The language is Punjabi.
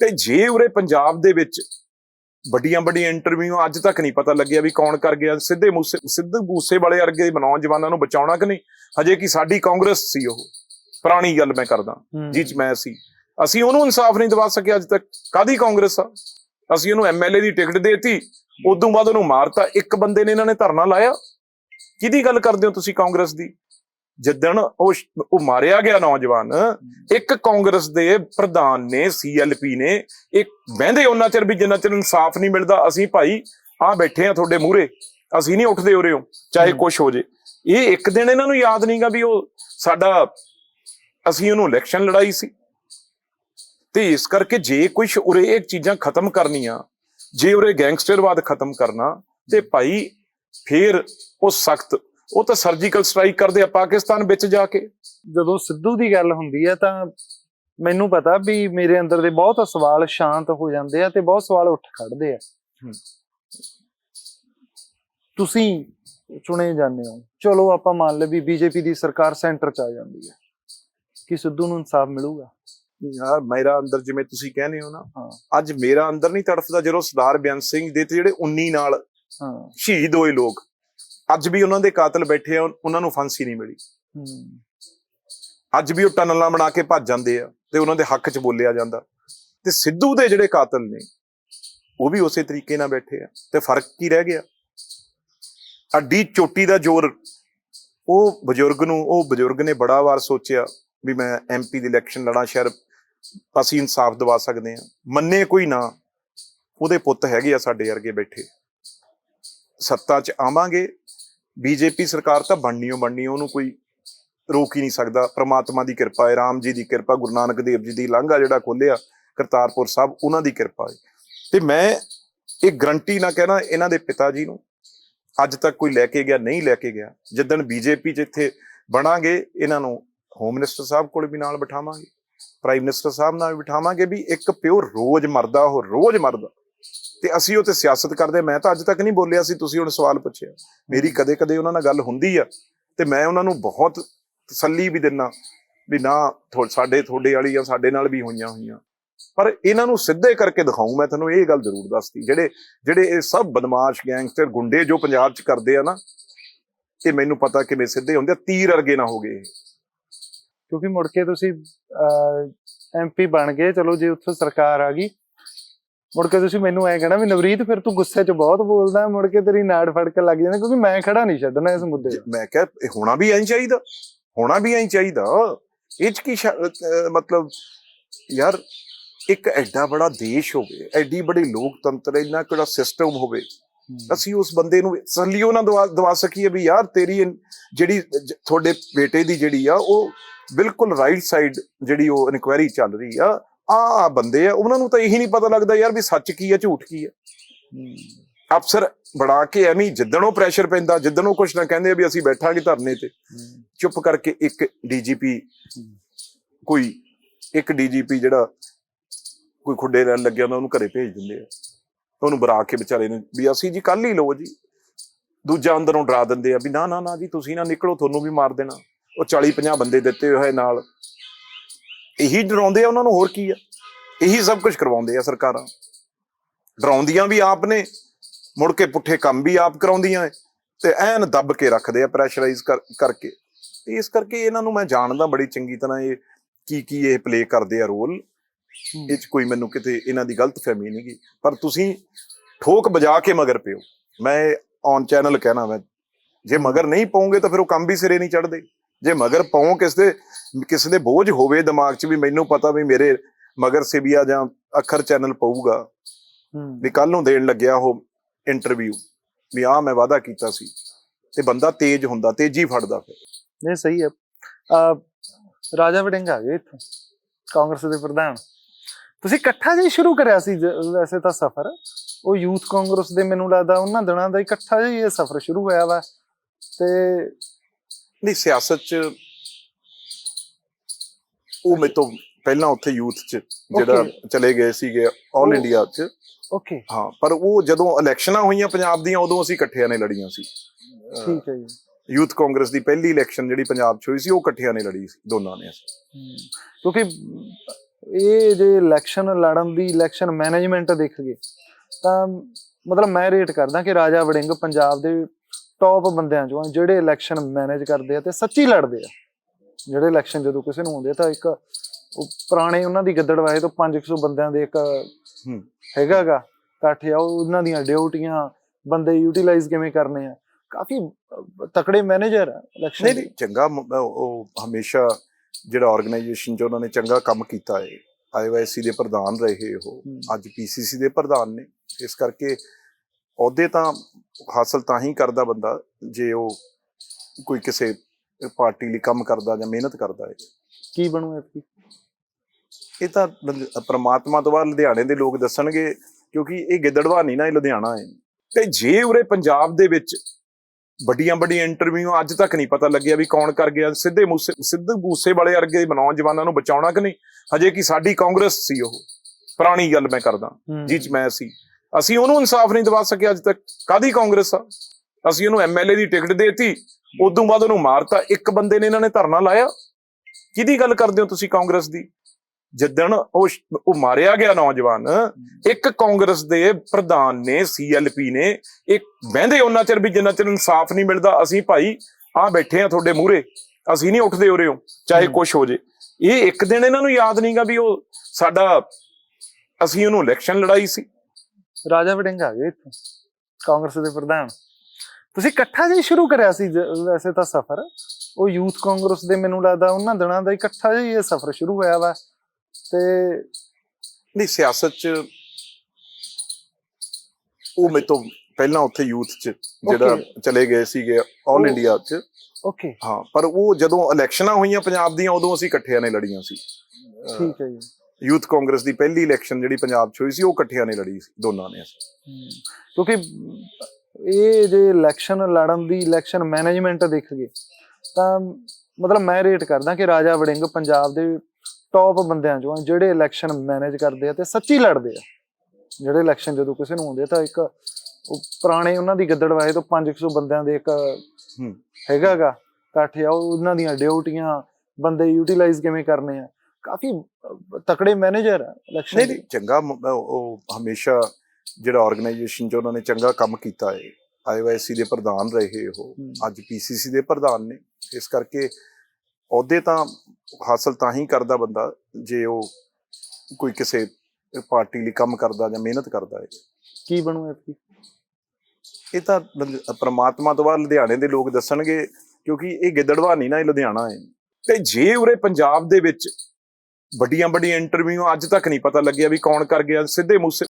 ਤੇ ਜੇ ਉਰੇ ਪੰਜਾਬ ਦੇ ਵਿੱਚ ਵੱਡੀਆਂ ਵੱਡੀਆਂ ਇੰਟਰਵਿਊ ਅੱਜ ਤੱਕ ਨਹੀਂ ਪਤਾ ਲੱਗਿਆ ਵੀ ਕੌਣ ਕਰ ਗਿਆ ਸਿੱਧੇ ਮੂਸੇ ਸਿੱਧੂ ਮੂਸੇ ਵਾਲੇ ਵਰਗੇ ਨੌਜਵਾਨਾਂ ਨੂੰ ਬਚਾਉਣਾ ਕਿ ਨਹੀਂ ਹਜੇ ਕਿ ਸਾਡੀ ਕਾਂਗਰਸ ਸੀ ਉਹ। ਪੁਰਾਣੀ ਗੱਲ ਮੈਂ ਕਰਦਾ ਜਿਹ ਚ ਮੈਂ ਸੀ। ਅਸੀਂ ਉਹਨੂੰ ਇਨਸਾਫ ਨਹੀਂ ਦਿਵਾ ਸਕੇ ਅੱਜ ਤੱਕ। ਕਾਦੀ ਕਾਂਗਰਸ ਆ? ਅਸੀਂ ਉਹਨੂੰ ਐਮਐਲਏ ਦੀ ਟਿਕਟ ਦੇਤੀ ਉਦੋਂ ਬਾਅਦ ਉਹਨੂੰ ਮਾਰਤਾ। ਇੱਕ ਬੰਦੇ ਨੇ ਇਹਨਾਂ ਨੇ ਧਰਨਾ ਲਾਇਆ। ਕਿਹਦੀ ਗੱਲ ਕਰਦੇ ਹੋ ਤੁਸੀਂ ਕਾਂਗਰਸ ਦੀ? ਜਿੱਦਣ ਉਹ ਉਹ ਮਾਰਿਆ ਗਿਆ ਨੌਜਵਾਨ ਇੱਕ ਕਾਂਗਰਸ ਦੇ ਪ੍ਰਧਾਨ ਨੇ ਸੀਐਲਪੀ ਨੇ ਇੱਕ ਬਹਿੰਦੇ ਉਹਨਾਂ ਚਿਰ ਵੀ ਜਿੰਨਾ ਚਿਰ ਇਨਸਾਫ ਨਹੀਂ ਮਿਲਦਾ ਅਸੀਂ ਭਾਈ ਆ ਬੈਠੇ ਆ ਤੁਹਾਡੇ ਮੂਹਰੇ ਅਸੀਂ ਨਹੀਂ ਉੱਠਦੇ ਉਰੇ ਚਾਹੇ। ਕੁਝ ਹੋ ਜੇ। ਇਹ ਇੱਕ ਦਿਨ ਇਹਨਾਂ ਨੂੰ ਯਾਦ ਨਹੀਂਗਾ ਵੀ ਉਹ ਸਾਡਾ ਅਸੀਂ ਉਹਨੂੰ ਇਲੈਕਸ਼ਨ ਲੜਾਈ ਸੀ। ਤੇ ਇਸ ਕਰਕੇ ਜੇ ਕੁਝ ਉਰੇ ਇਹ ਚੀਜ਼ਾਂ ਖਤਮ ਕਰਨੀਆਂ ਜੇ ਉਰੇ ਗੈਂਗਸਟਰਵਾਦ ਖਤਮ ਕਰਨਾ ਤੇ ਭਾਈ ਫੇਰ ਉਹ ਸਖਤ ਉਹ ਤਾਂ ਸਰਜੀਕਲ ਸਟ੍ਰਾਈਕ ਕਰਦੇ ਆ ਪਾਕਿਸਤਾਨ ਵਿੱਚ ਜਾ ਕੇ। ਜਦੋਂ ਸਿੱਧੂ ਦੀ ਗੱਲ ਹੁੰਦੀ ਹੈ ਤਾਂ ਮੈਨੂੰ ਪਤਾ ਵੀ ਮੇਰੇ ਅੰਦਰ ਦੇ ਬਹੁਤ ਸਵਾਲ ਸ਼ਾਂਤ ਹੋ ਜਾਂਦੇ ਆ ਤੇ ਬਹੁਤ ਸਵਾਲ ਉੱਠ ਖੜਦੇ ਆ। ਤੁਸੀਂ ਚੁਣੇ ਜਾਂਦੇ ਹੋ। ਚਲੋ ਆਪਾਂ ਮੰਨ ਲਏ ਵੀ ਬੀਜੇਪੀ ਦੀ ਸਰਕਾਰ ਸੈਂਟਰ ਚ ਆ ਜਾਂਦੀ ਹੈ। ਕਿ ਸਿੱਧੂ ਨੂੰ ਇਨਸਾਫ ਮਿਲੂਗਾ? ਯਾਰ ਮੇਰਾ ਅੰਦਰ ਜਿਵੇਂ ਤੁਸੀਂ ਕਹਿੰਦੇ ਹੋ ਨਾ। ਅੱਜ ਮੇਰਾ ਅੰਦਰ ਨਹੀਂ ਤੜਫਦਾ ਜਦੋਂ ਸਰਦਾਰ ਬਿਆਨ ਸਿੰਘ ਦੇ ਤੇ ਜਿਹੜੇ 19 ਨਾਲ ਹਾਂ। ਸ਼ਹੀਦ ਹੋਏ ਲੋਕ। ਅੱਜ ਵੀ ਉਹਨਾਂ ਦੇ ਕਾਤਲ ਬੈਠੇ ਆ ਉਹਨਾਂ ਨੂੰ ਫਾਂਸੀ ਨਹੀਂ ਮਿਲੀ। ਅੱਜ ਵੀ ਉਹ ਟਨਲਾਂ ਬਣਾ ਕੇ ਭੱਜ ਜਾਂਦੇ ਆ ਤੇ ਉਹਨਾਂ ਦੇ ਹੱਕ 'ਚ ਬੋਲਿਆ ਜਾਂਦਾ। ਤੇ ਸਿੱਧੂ ਦੇ ਜਿਹੜੇ ਕਾਤਲ ਨੇ ਉਹ ਵੀ ਉਸੇ ਤਰੀਕੇ ਨਾਲ ਬੈਠੇ ਆ ਤੇ ਫ਼ਰਕ ਕੀ ਰਹਿ ਗਿਆ? ਅੱਡੀ ਚੋਟੀ ਦਾ ਜ਼ੋਰ ਉਹ ਬਜ਼ੁਰਗ ਨੂੰ ਉਹ ਬਜ਼ੁਰਗ ਨੇ ਬੜਾ ਵਾਰ ਸੋਚਿਆ ਵੀ ਮੈਂ ਐਮਪੀ ਦੀ ਇਲੈਕਸ਼ਨ ਲੜਾਂ ਸ਼ਾਇਦ ਅਸੀਂ ਇਨਸਾਫ ਦਿਵਾ ਸਕਦੇ ਆ ਮੰਨੇ ਕੋਈ ਨਾ ਉਹਦੇ ਪੁੱਤ ਹੈਗੇ ਆ ਸਾਡੇ ਵਰਗੇ ਬੈਠੇ। ਸੱਤਾ 'ਚ ਆਵਾਂਗੇ ਬੀਜੇਪੀ ਸਰਕਾਰ ਤਾਂ ਬਣਨੀ ਓ ਬਣਨੀ ਉਹਨੂੰ ਕੋਈ ਰੋਕ ਹੀ ਨਹੀਂ ਸਕਦਾ। ਪ੍ਰਮਾਤਮਾ ਦੀ ਕਿਰਪਾ ਹੈ, ਰਾਮ ਜੀ ਦੀ ਕਿਰਪਾ, ਗੁਰੂ ਨਾਨਕ ਦੇਵ ਜੀ ਦੀ ਲਾਂਘਾ ਜਿਹੜਾ ਖੋਲਿਆ ਕਰਤਾਰਪੁਰ ਸਾਹਿਬ, ਉਹਨਾਂ ਦੀ ਕਿਰਪਾ ਹੈ। ਤੇ ਮੈਂ ਇਹ ਗਰੰਟੀ ਨਾ ਕਹਿਣਾ ਇਹਨਾਂ ਦੇ ਪਿਤਾ ਜੀ ਨੂੰ, ਅੱਜ ਤੱਕ ਕੋਈ ਲੈ ਕੇ ਗਿਆ, ਨਹੀਂ ਲੈ ਕੇ ਗਿਆ। ਜਿੱਦਣ ਬੀਜੇਪੀ ਚ ਇੱਥੇ ਬਣਾਂਗੇ, ਇਹਨਾਂ ਨੂੰ ਹੋਮ ਮਿਨਿਸਟਰ ਸਾਹਿਬ ਕੋਲ ਵੀ ਨਾਲ ਬਿਠਾਵਾਂਗੇ ਪ੍ਰਾਈਮ ਮਿਨਿਸਟਰ ਸਾਹਿਬ ਨਾਲ ਵੀ ਬਿਠਾਵਾਂਗੇ ਵੀ ਇੱਕ ਪਿਓ ਰੋਜ਼ ਮਰਦਾ, ਉਹ ਰੋਜ਼ ਮਰਦਾ। ਤੇ ਅਸੀਂ ਉਹ ਤੇ ਸਿਆਸਤ ਕਰਦੇ ਮੈਂ ਤਾਂ ਅੱਜ ਤੱਕ ਨਹੀਂ ਬੋਲਿਆ ਸੀ ਤੁਸੀਂ ਹੁਣ ਸਵਾਲ ਪੁੱਛਿਆ। ਮੇਰੀ ਕਦੇ ਕਦੇ ਉਹਨਾਂ ਨਾਲ ਗੱਲ ਹੁੰਦੀ ਆ ਤੇ ਮੈਂ ਉਹਨਾਂ ਨੂੰ ਬਹੁਤ ਤਸੱਲੀ ਵੀ ਦਿੰਨਾ ਵੀ ਨਾ ਸਾਡੇ ਤੁਹਾਡੇ ਵਾਲੀਆਂ ਸਾਡੇ ਨਾਲ ਵੀ ਹੋਈਆਂ ਹੋਈਆਂ। ਪਰ ਇਹਨਾਂ ਨੂੰ ਸਿੱਧੇ ਕਰਕੇ ਦਿਖਾਉਂ ਮੈਂ ਤੁਹਾਨੂੰ ਇਹ ਗੱਲ ਜ਼ਰੂਰ ਦੱਸਦੀ ਜਿਹੜੇ ਜਿਹੜੇ ਇਹ ਸਭ ਬਦਮਾਸ਼ ਗੈਂਗਸਟਰ ਗੁੰਡੇ ਜੋ ਪੰਜਾਬ 'ਚ ਕਰਦੇ ਆ ਨਾ ਇਹ ਮੈਨੂੰ ਪਤਾ ਕਿਵੇਂ ਸਿੱਧੇ ਹੁੰਦੇ ਆ ਤੀਰ ਅਰਗੇ ਨਾ ਹੋ ਗਏ। ਕਿਉਂਕਿ ਮੁੜ ਕੇ ਤੁਸੀਂ ਐਮਪੀ ਬਣ ਗਏ ਚਲੋ ਜੇ ਉੱਥੋਂ ਸਰਕਾਰ ਆ ਗਈ ਮੁੜ ਕੇ ਤੁਸੀਂ ਮੈਨੂੰ ਐ ਕਹਿਣਾ ਵੀ ਨਵਰੀਤ ਫਿਰ ਤੂੰ ਗੁੱਸੇ 'ਚ ਬਹੁਤ ਬੋਲਦਾ ਮੁੜ ਕੇ ਤੇਰੀ ਨਾੜ ਫੜ ਕੇ ਲੱਗ ਜਾਂਦਾ ਕਿਉਂਕਿ ਮੈਂ ਖੜਾ ਨਹੀਂ ਛੱਡਣਾ ਇਸ ਮੁੱਦੇ 'ਤੇ ਮੈਂ ਕਿਹਾ ਇਹ ਹੋਣਾ ਵੀ ਐਂ ਚਾਹੀਦਾ ਹੋਣਾ ਵੀ ਐਂ ਚਾਹੀਦਾ। ਇਹ 'ਚ ਕੀ ਮਤਲਬ ਯਾਰ ਇੱਕ ਐਡਾ ਬੜਾ ਦੇਸ਼ ਹੋਵੇ ਐਡੀ ਬੜੀ ਲੋਕਤੰਤਰ ਇੰਨਾ ਕਿਹੜਾ ਸਿਸਟਮ ਹੋਵੇ ਅਸੀਂ ਉਸ ਬੰਦੇ ਨੂੰ ਤਸੱਲੀਓ ਨਾ ਦਵਾ ਦਵਾ ਸਕੀਏ ਵੀ ਯਾਰ ਤੇਰੀ ਜਿਹੜੀ ਤੁਹਾਡੇ ਬੇਟੇ ਦੀ ਜਿਹੜੀ ਆ ਉਹ ਬਿਲਕੁਲ ਰਾਈਟ ਸਾਈਡ ਜਿਹੜੀ ਉਹ ਇਨਕੁਆਇਰੀ ਚੱਲ ਰਹੀ ਆ ਆ ਬੰਦੇ ਆ, ਉਹਨਾਂ ਨੂੰ ਤਾਂ ਇਹੀ ਨਹੀਂ ਪਤਾ ਲੱਗਦਾ ਯਾਰ ਵੀ ਸੱਚ ਕੀ ਆ, ਝੂਠ ਕੀ ਆ। ਅਫਸਰ ਬਣਾ ਕੇ ਐਵੇਂ ਹੀ ਜਿੱਦਣ ਉਹ ਪ੍ਰੈਸ਼ਰ ਪੈਂਦਾ, ਜਿੱਦਣ ਉਹ ਕੁਛ ਨਾ ਕਹਿੰਦੇ ਵੀ ਅਸੀਂ ਬੈਠਾਂਗੇ ਧਰਨੇ ਤੇ। ਚੁੱਪ ਕਰਕੇ ਇੱਕ ਡੀਜੀਪੀ ਕੋਈ ਇੱਕ ਡੀਜੀਪੀ ਜਿਹੜਾ ਕੋਈ ਖੁੱਡੇ ਲੈਣ ਲੱਗਿਆ ਹੁੰਦਾ ਉਹਨੂੰ ਘਰੇ ਭੇਜ ਦਿੰਦੇ ਆ। ਉਹਨੂੰ ਬਰਾ ਕੇ ਵਿਚਾਰੇ ਨੂੰ ਵੀ ਅਸੀਂ ਜੀ ਕੱਲ ਹੀ ਲਓ ਜੀ। ਦੂਜਾ ਅੰਦਰੋਂ ਡਰਾ ਦਿੰਦੇ ਆ ਵੀ ਨਾ ਨਾ ਨਾ ਜੀ, ਤੁਸੀਂ ਨਾ ਨਿਕਲੋ, ਤੁਹਾਨੂੰ ਵੀ ਮਾਰ ਦੇਣਾ। ਉਹ 40 50 ਬੰਦੇ ਦਿੱਤੇ ਹੋਏ ਨਾਲ। ਇਹੀ ਡਰਾਉਂਦੇ ਆ ਉਹਨਾਂ ਨੂੰ ਹੋਰ ਕੀ ਆ? ਇਹੀ ਸਭ ਕੁਝ ਕਰਵਾਉਂਦੇ ਆ ਸਰਕਾਰਾਂ। ਡਰਾਉਂਦੀਆਂ ਵੀ ਆਪ ਨੇ ਮੁੜ ਕੇ ਪੁੱਠੇ ਕੰਮ ਵੀ ਆਪ ਕਰਾਉਂਦੀਆਂ ਤੇ ਐਨ ਦੱਬ ਕੇ ਰੱਖਦੇ ਆ ਪ੍ਰੈਸ਼ਰਾਈਜ਼ ਕਰਕੇ। ਤੇ ਇਸ ਕਰਕੇ ਇਹਨਾਂ ਨੂੰ ਮੈਂ ਜਾਣਦਾ ਬੜੀ ਚੰਗੀ ਤਰ੍ਹਾਂ ਇਹ ਕੀ ਕੀ ਇਹ ਪਲੇ ਕਰਦੇ ਆ ਰੋਲ ਇਹ ਚ ਕੋਈ ਮੈਨੂੰ ਕਿਤੇ ਇਹਨਾਂ ਦੀ ਗਲਤ ਫਹਿਮੀ ਨਹੀਂ ਗੀ ਪਰ ਤੁਸੀਂ ਠੋਕ ਵਜਾ ਕੇ ਮਗਰ ਪਿਓ। ਮੈਂ ਔਨ ਚੈਨਲ ਕਹਿਣਾ ਮੈਂ। ਜੇ ਮਗਰ ਨਹੀਂ ਪਾਉਂਗੇ ਤਾਂ ਫਿਰ ਉਹ ਕੰਮ ਵੀ ਸਿਰੇ ਨਹੀਂ ਚੜਦੇ। ਜੇ ਮਗਰ ਪਾਉ ਕਿਸ ਦੇ ਕਿਸੇ ਦੇ ਬੋਝ ਹੋਵੇ ਦਿਮਾਗ 'ਚ ਵੀ ਮੈਨੂੰ ਪਤਾ ਵੀ ਮੇਰੇ ਮਗਰ ਸਿਵਿਆ ਜਾਂ ਅੱਖਰ ਚੈਨਲ ਪਊਗਾ। ਵੀ ਕੱਲ ਨੂੰ ਦੇਣ ਲੱਗਿਆ ਉਹ ਇੰਟਰਵਿਊ ਵੀ ਆ ਮੈਂ ਵਾਅਦਾ ਕੀਤਾ ਸੀ। ਤੇ ਬੰਦਾ ਤੇਜ਼ ਹੁੰਦਾ ਤੇਜ਼ੀ ਫੜਦਾ ਫਿਰ। ਨਹੀਂ ਸਹੀ ਹੈ। ਰਾਜਾ ਵੜਿੰਗ ਆ ਗਏ ਇੱਥੋਂ ਕਾਂਗਰਸ ਦੇ ਪ੍ਰਧਾਨ। ਤੁਸੀਂ ਇਕੱਠਾ ਜਿਹਾ ਸ਼ੁਰੂ ਕਰਿਆ ਸੀ ਵੈਸੇ ਤਾਂ ਸਫ਼ਰ। ਉਹ ਯੂਥ ਕਾਂਗਰਸ ਦੇ ਮੈਨੂੰ ਲੱਗਦਾ ਉਹਨਾਂ ਦਿਨਾਂ ਦਾ ਇਕੱਠਾ ਜਿਹਾ ਇਹ ਸਫ਼ਰ ਸ਼ੁਰੂ ਹੋਇਆ ਵਾ। ਤੇ ਨਹੀਂ ਸਿਆਸਤ 'ਚ ਉਹ ਮੇਰੇ ਤੋਂ ਪਹਿਲਾਂ ਉੱਥੇ ਯੂਥ 'ਚ ਜਿਹੜਾ. ਚਲੇ ਗਏ ਸੀਗੇ ਉਹ- ਇੰਡੀਆ 'ਚ। ਓਕੇ ਹਾਂ ਪਰ ਉਹ ਜਦੋਂ ਇਲੈਕਸ਼ਨਾਂ ਹੋਈਆਂ ਪੰਜਾਬ ਦੀਆਂ ਉਦੋਂ ਅਸੀਂ ਇਕੱਠਿਆਂ ਨੇ ਲੜੀਆਂ ਸੀ। ਠੀਕ ਹੈ ਜੀ। ਯੂਥ ਕਾਂਗਰਸ ਦੀ ਪਹਿਲੀ ਇਲੈਕਸ਼ਨ ਜਿਹੜੀ ਪੰਜਾਬ 'ਚ ਹੋਈ ਸੀ ਉਹ ਇਕੱਠਿਆਂ ਨੇ ਲੜੀ ਸੀ ਦੋਨਾਂ ਨੇ ਅਸੀਂ। ਕਿਉਂਕਿ ਇਹ ਜੇ ਇਲੈਕਸ਼ਨ ਲੜਨ ਦੀ ਇਲੈਕਸ਼ਨ ਮੈਨੇਜਮੈਂਟ ਦੇਖ ਗਏ ਤਾਂ ਮਤਲਬ ਮੈਂ ਰੇਟ ਕਰਦਾ ਕਿ ਰਾਜਾ ਵੜਿੰਗ ਪੰਜਾਬ ਦੇ ਟੌਪ ਬੰਦਿਆਂ ਚੋਂ ਆ ਜਿਹੜੇ ਇਲੈਕਸ਼ਨ ਮੈਨੇਜ ਕਰਦੇ ਆ ਤੇ ਸੱਚੀ ਲੜਦੇ ਆ। ਜਿਹੜੇ ਇਲੈਕਸ਼ਨ ਜਦੋਂ ਕਿਸੇ ਨੂੰ ਹੁੰਦੇ ਤਾਂ ਇੱਕ ਉਹ ਪੁਰਾਣੇ ਉਹਨਾਂ ਦੀ ਗੱਦੜਵਾਏ ਤੋਂ 500 ਬੰਦਿਆਂ ਦੇ ਇੱਕ। ਹੈਗਾਗਾ ਇਕੱਠ ਆ ਉਹ ਉਹਨਾਂ ਦੀਆਂ ਡਿਊਟੀਆਂ ਬੰਦੇ ਯੂਟਿਲਾਈਜ਼ ਕਿਵੇਂ ਕਰਨੇ ਆ। ਕਾਫੀ ਤਕੜੇ ਮੈਨੇਜਰ ਆ ਇਲੈਕਸ਼ਨ ਨਹੀਂ ਚੰਗਾ ਉਹ ਹਮੇਸ਼ਾ ਜਿਹੜਾ ਆਰਗੇਨਾਈਜੇਸ਼ਨ 'ਚ ਉਹਨਾਂ ਨੇ ਚੰਗਾ ਕੰਮ ਕੀਤਾ ਹੈ ਆਈਓਐਸਸੀ ਦੇ ਪ੍ਰਧਾਨ ਰਹੇ ਉਹ। ਅੱਜ ਪੀਸੀਸੀ ਦੇ ਪ੍ਰਧਾਨ ਨੇ। ਇਸ ਕਰਕੇ ਅਹੁਦੇ ਤਾਂ ਹਾਸਲ ਤਾਂ ਹੀ ਕਰਦਾ ਬੰਦਾ ਜੇ ਉਹ ਕੋਈ ਕਿਸੇ ਪਾਰਟੀ ਲਈ ਕੰਮ ਕਰਦਾ ਜਾਂ ਮਿਹਨਤ ਕਰਦਾ ਹੈ। ਕੀ ਬਣੂ ਐਤਕੀ? ਇਹ ਤਾਂ ਪ੍ਰਮਾਤਮਾ ਤੋਂ ਬਾਅਦ ਲੁਧਿਆਣੇ ਦੇ ਲੋਕ ਦੱਸਣਗੇ ਕਿਉਂਕਿ ਇਹ ਗਿੱਦੜਵਾ ਨਹੀਂ ਨਾ ਇਹ ਲੁਧਿਆਣਾ ਹੈ। ਤੇ ਜੇ ਉਰੇ ਪੰਜਾਬ ਦੇ ਵਿੱਚ ਵੱਡੀਆਂ ਵੱਡੀਆਂ ਇੰਟਰਵਿਊ ਅੱਜ ਤੱਕ ਨਹੀਂ ਪਤਾ ਲੱਗਿਆ ਵੀ ਕੌਣ ਕਰ ਗਿਆ ਸਿੱਧੇ ਮੂਸੇ ਸਿੱਧੂ ਮੂਸੇ ਵਾਲੇ ਵਰਗੇ ਨੌਜਵਾਨਾਂ ਨੂੰ ਬਚਾਉਣਾ ਕਿ ਨਹੀਂ? ਹਜੇ ਕਿ ਸਾਡੀ ਕਾਂਗਰਸ ਸੀ ਉਹ? ਪੁਰਾਣੀ ਗੱਲ ਮੈਂ ਕਰਦਾ। ਜਿਹ ਚ ਮੈਂ ਸੀ। ਅਸੀਂ ਉਹਨੂੰ ਇਨਸਾਫ ਨਹੀਂ ਦਿਵਾ ਸਕੇ ਅੱਜ ਤੱਕ। ਕਾਦੀ ਕਾਂਗਰਸ ਆ? ਅਸੀਂ ਉਹਨੂੰ ਐਮਐਲਏ ਦੀ ਟਿਕਟ ਦੇਤੀ, ਉਦੋਂ ਬਾਅਦ ਉਹਨੂੰ ਮਾਰਤਾ। ਇੱਕ ਬੰਦੇ ਨੇ ਇਹਨਾਂ ਨੇ ਧਰਨਾ ਲਾਇਆ। ਕਿਹਦੀ ਗੱਲ ਕਰਦੇ ਹੋ ਤੁਸੀਂ ਕਾਂਗਰਸ ਦੀ? ਜਿੱਦਣ ਉਹ ਉਹ ਮਾਰਿਆ ਗਿਆ ਨੌਜਵਾਨ, ਇੱਕ ਕਾਂਗਰਸ ਦੇ ਪ੍ਰਧਾਨ ਨੇ ਸੀਐਲਪੀ ਨੇ, ਇੱਕ ਬਹਿੰਦੇ ਉਹਨਾਂ ਚਿਰ ਵੀ ਜਿੰਨਾ ਚਿਰ ਇਨਸਾਫ ਨਹੀਂ ਮਿਲਦਾ, ਅਸੀਂ ਭਾਈ ਆ ਬੈਠੇ ਆ ਤੁਹਾਡੇ ਮੂਹਰੇ। ਅਸੀਂ ਨਹੀਂ ਉੱਠਦੇ ਉਰੇ ਚਾਹੇ ਹਮ। ਕੁਝ ਹੋ ਜੇ। ਇਹ ਇੱਕ ਦਿਨ ਇਹਨਾਂ ਨੂੰ ਯਾਦ ਨਹੀਂਗਾ ਵੀ ਉਹ ਸਾਡਾ, ਅਸੀਂ ਉਹਨੂੰ ਇਲੈਕਸ਼ਨ ਲੜਾਈ ਸੀ। ਰਾਜਾ ਵੜਿੰਗ ਆ ਗਏ ਇੱਥੇ ਕਾਂਗਰਸ ਦੇ ਪ੍ਰਧਾਨ। ਤੁਸੀਂ ਇਕੱਠਾ ਜਿਹਾ ਸ਼ੁਰੂ ਕਰਿਆ ਸੀ ਵੈਸੇ ਤਾਂ ਸਫ਼ਰ। ਉਹ ਯੂਥ ਕਾਂਗਰਸ ਦੇ ਮੈਨੂੰ ਲੱਗਦਾ ਉਹਨਾਂ ਦਿਨਾਂ ਦਾ ਇਕੱਠਾ ਜਿਹਾ ਇਹ ਸਫ਼ਰ ਸ਼ੁਰੂ ਹੋਇਆ ਵਾ। ਤੇ ਨਹੀਂ ਸਿਆਸਤ ਚ ਉਹ ਮੇਰੇ ਤੋਂ ਪਹਿਲਾਂ ਉੱਥੇ ਯੂਥ ਚ ਜਿਹੜਾ. ਚਲੇ ਗਏ ਸੀਗੇ ਆਲ ਉਹ- ਇੰਡੀਆ ਚ। ਓਕੇ ਹਾਂ ਪਰ ਉਹ ਜਦੋਂ ਇਲੈਕਸ਼ਨਾਂ ਹੋਈਆਂ ਪੰਜਾਬ ਦੀਆਂ ਉਦੋਂ ਅਸੀਂ ਇਕੱਠਿਆਂ ਨੇ ਲੜੀਆਂ ਸੀ। ਠੀਕ ਹੈ ਜੀ। ਯੂਥ ਕਾਂਗਰਸ ਦੀ ਪਹਿਲੀ ਇਲੈਕਸ਼ਨ ਜਿਹੜੀ ਪੰਜਾਬ 'ਚ ਹੋਈ ਸੀ ਉਹ ਇਕੱਠਿਆਂ ਨੇ ਲੜੀ ਸੀ ਦੋਨਾਂ ਨੇ ਕਿਉਂਕਿ ਇਹ ਜੇ ਇਲੈਕਸ਼ਨ ਲੜਨ ਦੀ ਇਲੈਕਸ਼ਨ ਮੈਨੇਜਮੈਂਟ ਦੇਖ ਗਏ ਤਾਂ ਮਤਲਬ ਮੈਂ ਰੇਟ ਕਰਦਾ ਕਿ ਰਾਜਾ ਵੜਿੰਗ ਪੰਜਾਬ ਦੇ ਟੌਪ ਬੰਦਿਆਂ ਚੋਂ ਜਿਹੜੇ ਇਲੈਕਸ਼ਨ ਮੈਨੇਜ ਕਰਦੇ ਆ ਤੇ ਸੱਚੀ ਲੜਦੇ ਆ। ਜਿਹੜੇ ਇਲੈਕਸ਼ਨ ਜਦੋਂ ਕਿਸੇ ਨੂੰ ਹੁੰਦੇ ਆ ਤਾਂ ਇੱਕ ਉਹ ਪੁਰਾਣੇ ਉਹਨਾਂ ਦੀ ਗੱਦੜਵਾਏ ਤੋਂ 500 ਬੰਦਿਆਂ ਦੇ ਇੱਕ। ਹੈਗਾਗਾ ਇਕੱਠ ਆ ਉਹ ਉਹਨਾਂ ਦੀਆਂ ਡਿਊਟੀਆਂ ਬੰਦੇ ਯੂਟਿਲਾਈਜ਼ ਕਿਵੇਂ ਕਰਨੇ ਆ? ਕਾਫੀ ਤਕੜੇ ਮੈਨੇਜਰ ਆ ਇਲੈਕਸ਼ਨ ਨਹੀਂ ਨਹੀਂ ਚੰਗਾ ਉਹ ਹਮੇਸ਼ਾ ਜਿਹੜਾ ਆਰਗੇਨਾਈਜੇਸ਼ਨ 'ਚ ਉਹਨਾਂ ਨੇ ਚੰਗਾ ਕੰਮ ਕੀਤਾ ਹੈ ਆਈਓਐਸਸੀ ਦੇ ਪ੍ਰਧਾਨ ਰਹੇ ਉਹ ਹੂੰ। ਅੱਜ ਪੀਸੀਸੀ ਦੇ ਪ੍ਰਧਾਨ ਨੇ ਇਸ ਕਰਕੇ ਅਹੁਦੇ ਤਾਂ ਹਾਸਲ ਤਾਂ ਹੀ ਕਰਦਾ ਬੰਦਾ ਜੇ ਉਹ ਕੋਈ ਕਿਸੇ ਪਾਰਟੀ ਲਈ ਕੰਮ ਕਰਦਾ ਜਾਂ ਮਿਹਨਤ ਕਰਦਾ ਹੈ ਕੀ ਬਣੂ ਐਤਕੀ? ਇਹ ਤਾਂ ਪ੍ਰਮਾਤਮਾ ਤੋਂ ਬਾਅਦ ਲੁਧਿਆਣੇ ਦੇ ਲੋਕ ਦੱਸਣਗੇ ਕਿਉਂਕਿ ਇਹ ਗਿੱਦੜਵਾ ਨਹੀਂ ਨਾ ਇਹ ਲੁਧਿਆਣਾ ਹੈ ਤੇ ਜੇ ਉਰੇ ਪੰਜਾਬ ਦੇ ਵਿੱਚ ਵੱਡੀਆਂ ਵੱਡੀਆਂ ਇੰਟਰਵਿਊ ਅੱਜ ਤੱਕ ਨਹੀਂ ਪਤਾ ਲੱਗਿਆ ਵੀ ਕੌਣ ਕਰ ਗਿਆ ਸਿੱਧੇ ਮੂਸੇ